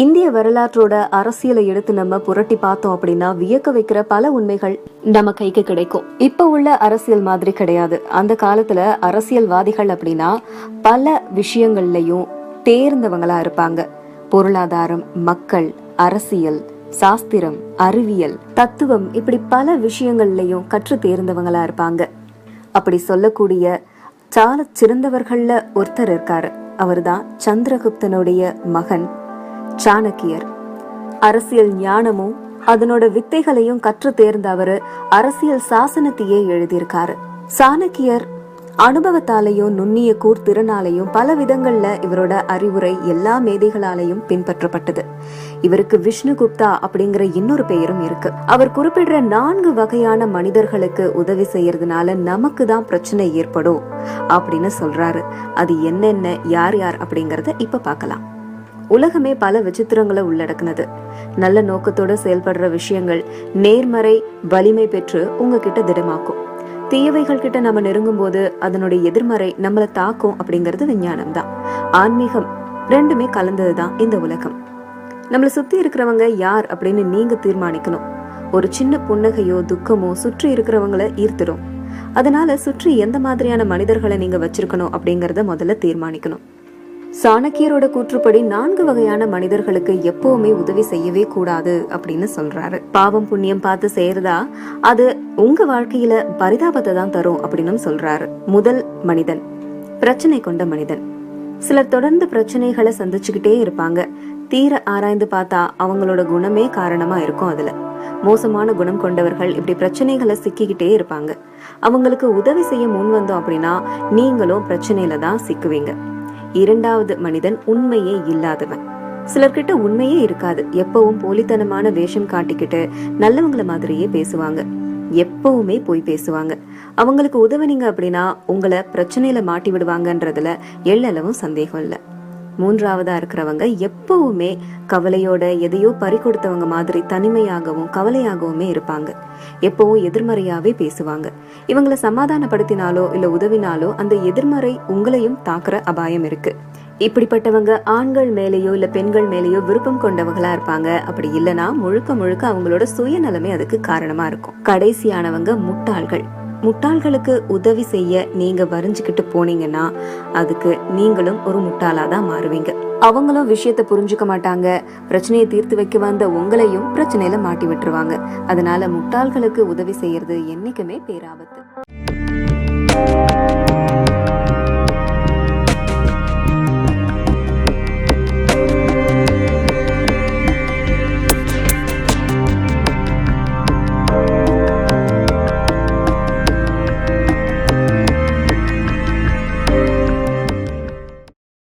இந்திய வரலாற்றோட அரசியலை எடுத்து நம்ம புரட்டி பார்த்தோம் அப்படின்னா வியக்க வைக்கிற பல உண்மைகள் நம்ம கைக்கு கிடைக்கும். இப்ப உள்ள அரசியல் மாதிரி கிடையாது. அந்த காலத்துல அரசியல்வாதிகள் அப்படின்னா பல விஷயங்கள்லயும் தேர்ந்தவங்களா இருப்பாங்க. பொருளாதாரம் மக்கள் அரசியல் சாஸ்திரம் அறிவியல் தத்துவம் இப்படி பல விஷயங்கள்லயும் கற்று தேர்ந்தவங்களா இருப்பாங்க. அப்படி சொல்லக்கூடிய சால சிறந்தவர்கள்ல ஒருத்தர் இருக்காரு. அவர்தான் சந்திரகுப்தனுடைய மகன். சாணக்கியர். அரசியல் ஞானமும் அதனோட வித்தைகளையும் கற்று தேர்ந்த அவரு அரசியல் சாசனத்தையே எழுதியிருக்காரு. சாணக்கியர் அனுபவத்தாலையும் நுண்ணிய கூர்த்திறனாலையும் பல விதங்கள்ல இவரோட அறிவுரை எல்லா மேதைகளாலையும் பின்பற்றப்பட்டது. இவருக்கு விஷ்ணுகுப்தா அப்படிங்கிற இன்னொரு பெயரும் இருக்கு. அவர் குறிப்பிடுற நான்கு வகையான மனிதர்களுக்கு உதவி செய்யறதுனால நமக்கு தான் பிரச்சனை ஏற்படும் அப்படின்னு சொல்றாரு. அது என்னென்ன யார் யார் அப்படிங்கறத இப்ப பார்க்கலாம். உலகமே பல விசித்திரங்களை உள்ளடக்குனது. நல்ல நோக்கத்தோட செயல்படுற விஷயங்கள் நேர்மறை வலிமை பெற்று உங்ககிட்ட திடமாக்கும். தீயவைகள் கிட்ட நம்ம நெருங்கும் போது அதனுடைய எதிர்மறை நம்மளை தாக்கும் அப்படிங்கிறது விஞ்ஞானம் தான் ஆன்மீகம் ரெண்டுமே கலந்ததுதான் இந்த உலகம். நம்மளை சுத்தி இருக்கிறவங்க யார் அப்படின்னு நீங்க தீர்மானிக்கணும். ஒரு சின்ன புன்னகையோ துக்கமோ சுற்றி இருக்கிறவங்கள ஈர்த்திடும் அதனால சுற்றி எந்த மாதிரியான மனிதர்களை நீங்க வச்சிருக்கணும் அப்படிங்கறத முதல்ல தீர்மானிக்கணும். சாணக்கியரோட கூற்றுப்படி நான்கு வகையான மனிதர்களுக்கு எப்பவுமே உதவி செய்யவே கூடாது அப்படின்னு சொல்றாரு. பாவம் புண்ணியம் பார்த்து செய்யறதா? அது உங்க வாழ்க்கையில பரிதாபத்தை தான் தரும் அப்படின்னு சொல்றாரு. முதல் மனிதன். பிரச்சனை கொண்ட மனிதன். சிலர் தொடர்ந்து பிரச்சனைகளை சந்திச்சுக்கிட்டே இருப்பாங்க. தீர ஆராய்ந்து பார்த்தா அவங்களோட குணமே காரணமா இருக்கும் அதுல. மோசமான குணம் கொண்டவர்கள் இப்படி பிரச்சனைகளை சிக்கிக்கிட்டே இருப்பாங்க. அவங்களுக்கு உதவி செய்ய முன் வந்தோம் அப்படின்னா நீங்களும் பிரச்சனையில தான் சிக்குவீங்க. இரண்டாவது மனிதன் உண்மையே இல்லாதவன். சிலர்கிட்ட உண்மையே இருக்காது. எப்பவும் போலித்தனமான வேஷம் காட்டிக்கிட்டு நல்லவங்கள மாதிரியே பேசுவாங்க. எப்பவுமே போய் பேசுவாங்க. அவங்களுக்கு உதவுனீங்க அப்படின்னா உங்களை பிரச்சனையில மாட்டி விடுவாங்கன்றதுல எள்ளளவும் சந்தேகம் இல்லை. மூன்றாவதா இருக்கிறவங்க எப்பவுமே கவலையோட எதையோ பறி கொடுத்தவங்க மாதிரி தனிமையாகவும் கவலையாகவுமே இருப்பாங்க. எப்பவும் எதிர்மறையாவே பேசுவாங்க. இவங்களை சமாதானப்படுத்தினாலோ இல்ல உதவினாலோ அந்த எதிர்மறை உங்களையும் தாக்குற அபாயம் இருக்கு. இப்படிப்பட்டவங்க ஆண்கள் மேலேயோ இல்ல பெண்கள் மேலேயோ விருப்பம் கொண்டவங்களா இருப்பாங்க. அப்படி இல்லைன்னா முழுக்க முழுக்க அவங்களோட சுயநலமே அதுக்கு காரணமா இருக்கும். கடைசியானவங்க முட்டாள்கள். முட்டாள்களுக்கு உதவி செய்ய நீங்க வரைஞ்சிக்கிட்டு போனீங்கன்னா அதுக்கு நீங்களும் ஒரு முட்டாளா தான் மாறுவீங்க. அவங்களும் விஷயத்த புரிஞ்சுக்க மாட்டாங்க. பிரச்சனையை தீர்த்து வைக்க வந்த உங்களையும் பிரச்சனையில மாட்டி விட்டுருவாங்க. அதனால முட்டாள்களுக்கு உதவி செய்யறது என்னைக்குமே பேராபத்து.